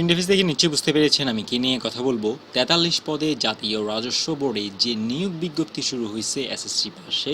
Interface থেকে নিশ্চয়ই বুঝতে পেরেছেন আমি কি নিয়ে কথা বলব। তেতাল্লিশ পদে জাতীয় রাজস্ব বোর্ডে যে নিয়োগ বিজ্ঞপ্তি শুরু হয়েছে এসএসসি পাশে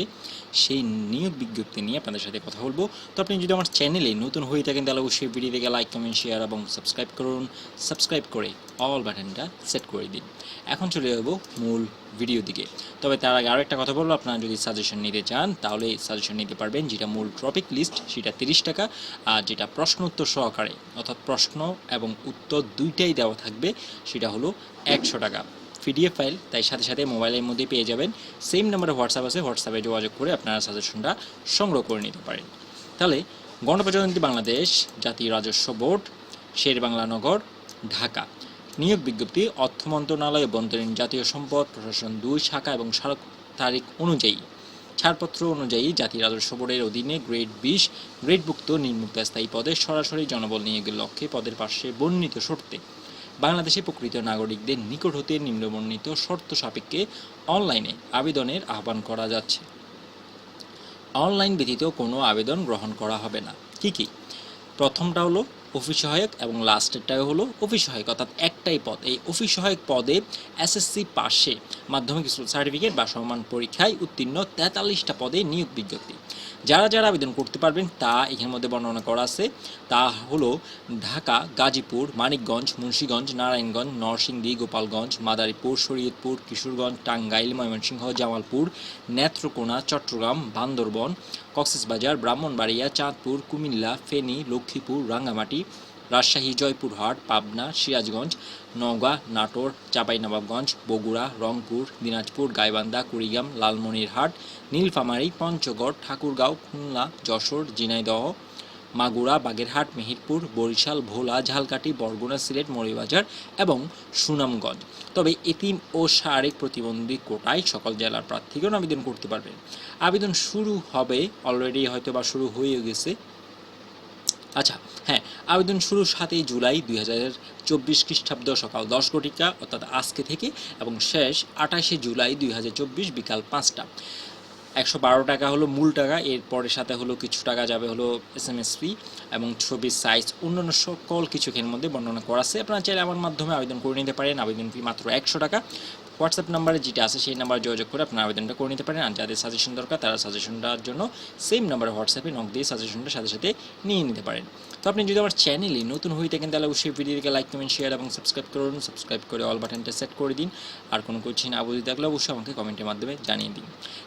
সেই নিয়োগ বিজ্ঞপ্তি নিয়ে আপনাদের সাথে কথা বলব। তো আপনি যদি আমার চ্যানেলে নতুন হয়ে থাকেন, তাহলে অবশ্যই ভিডিও থেকে লাইক কমেন্ট শেয়ার এবং সাবস্ক্রাইব করুন। সাবস্ক্রাইব করে অল বাটনটা সেট করে দিন। এখন চলে যাব মূল ভিডিও দিকে। তবে তার আগে আরও একটা কথা বলব, আপনারা যদি সাজেশন নিতে চান, তাহলে সাজেশন নিতে পারবেন যেটা মূল টপিক লিস্ট সেটা তিরিশ টাকা। আর যেটা প্রশ্ন উত্তর সহকারে, অর্থাৎ প্রশ্ন এবং উত্তর দুইটাই দেওয়া থাকবে, সেটা হলো একশো টাকা। পিডিএফ ফাইল তাই সাথে সাথে মোবাইলের মধ্যে পেয়ে যাবেন। সেম নাম্বারে হোয়াটসঅ্যাপ আছে হোয়াটসঅ্যাপে যোগাযোগ করে আপনারা সাজেশনটা সংগ্রহ করে নিতে পারেন। তাহলে, গণপ্রজাতন্ত্রী বাংলাদেশ জাতীয় রাজস্ব বোর্ড শের বাংলা নগর, ঢাকা। নিয়োগ বিজ্ঞপ্তি, অর্থ মন্ত্রণালয় অভ্যন্তরীণ জাতীয় সম্পদ, প্রশাসন দুই শাখা এবং স্মারক তারিখ অনুযায়ী। ছাড়পত্র অনুযায়ী জাতীয় রাজস্ব বোর্ডের অধীনে গ্রেড বিশ, গ্রেডভুক্ত নিম্মুক্ত স্থায়ী পদে সরাসরি জনবল নিয়োগের লক্ষ্যে পদের পাশে বর্ণিত শর্তে বাংলাদেশে প্রকৃত নাগরিকদের নিকট হতে নিম্নবর্ণিত শর্ত সাপেক্ষে অনলাইনে আবেদনের আহ্বান করা যাচ্ছে। অনলাইন ব্যতীত কোনো আবেদন গ্রহণ করা হবে না। কি কি? প্রথমটা হলো অফিস সহায়ক এবং লাস্টেরটা হলো অফিস সহায়ক, অর্থাৎ একটাই পদ। এই অফিস সহায়ক পদে এসএসসি পাশে মাধ্যমিক স্কুল সার্টিফিকেট বা সমান পরীক্ষায় উত্তীর্ণ তেতাল্লিশটা পদে নিয়োগ বিজ্ঞপ্তি। যারা যারা আবেদন করতে পারবেন, তা এখানের মধ্যে বর্ণনা করা আছে। তা হলো ঢাকা, গাজীপুর, মানিকগঞ্জ, মুন্সীগঞ্জ, নারায়ণগঞ্জ, নরসিংদী, গোপালগঞ্জ, মাদারীপুর, শরীয়তপুর, কিশোরগঞ্জ, টাঙ্গাইল, ময়মনসিংহ, জামালপুর, নেত্রকোনা, চট্টগ্রাম, বান্দরবন কক্সবাজার, ব্রাহ্মণবাড়িয়া, চাঁদপুর, কুমিল্লা, ফেনী, লক্ষ্মীপুর, রাঙ্গামাটি, রাজশাহী, জয়পুরহাট, পাবনা, সিরাজগঞ্জ, নওগাঁ, নাটোর, চাঁপাইনবাবগঞ্জ, বগুড়া, রংপুর, দিনাজপুর, গাইবান্ধা, কুড়িগ্রাম, লালমনিরহাট, নীলফামারী, পঞ্চগড়, ঠাকুরগাঁও, খুলনা, যশোর, ঝিনাইদহ মাগুরা, বাগেরহাট, মেহেরপুর, বরিশাল, ভোলা, ঝালকাঠি, বরগুনা, সিলেট, মৌলভীবাজার এবং সুনামগঞ্জ। তবে এতিম ও শারীরিক প্রতিবন্ধী কোটায় সকল জেলার প্রার্থীগণ আবেদন করতে পারবেন আবেদন শুরু হবে অলরেডি হয়তো বা শুরু হয়ে গেছে। আচ্ছা হ্যাঁ আবেদন শুরু সাতই জুলাই দুই হাজার চব্বিশ খ্রিস্টাব্দ সকাল দশ ঘটিকা, অর্থাৎ আজকে থেকে, এবং শেষ আঠাশে জুলাই দুই হাজার চব্বিশ বিকাল পাঁচটা। একশো বারো টাকা হলো মূল টাকা এরপরে সাথে হলো কিছু টাকা যাবে হলো এস এম এস ফি এবং ছবির সাইজ অন্যান্য সকল কিছু এর মধ্যে বর্ণনা করা আছে। আপনারা চাইলে আমার মাধ্যমে আবেদন করে নিতে পারেন, আবেদন ফি মাত্র একশো টাকা। হোয়াটসঅ্যাপ নাম্বারে যেটা আছে সেই নাম্বার যোগাযোগ করে আপনার আবেদনটা করে নিতে পারেন আর যাদের সাজেশন দরকার তারা সাজেশনটার জন্য সেম নাম্বারে হোয়াটসঅ্যাপে নক দিয়ে সাজেশনটা সাথে সাথে নিয়ে নিতে পারেন। তো আপনি যদি আমার চ্যানেলে নতুন হয়ে থাকেন তাহলে অবশ্যই ভিডিওকে লাইক কমেন্ট শেয়ার এবং সাবস্ক্রাইব করুন। সাবস্ক্রাইব করে অল বাটনটা সেট করে দিন। আর কোনো কোচিং না বুঝে থাকলে অবশ্যই আমাকে কমেন্টের মাধ্যমে জানিয়ে দিন।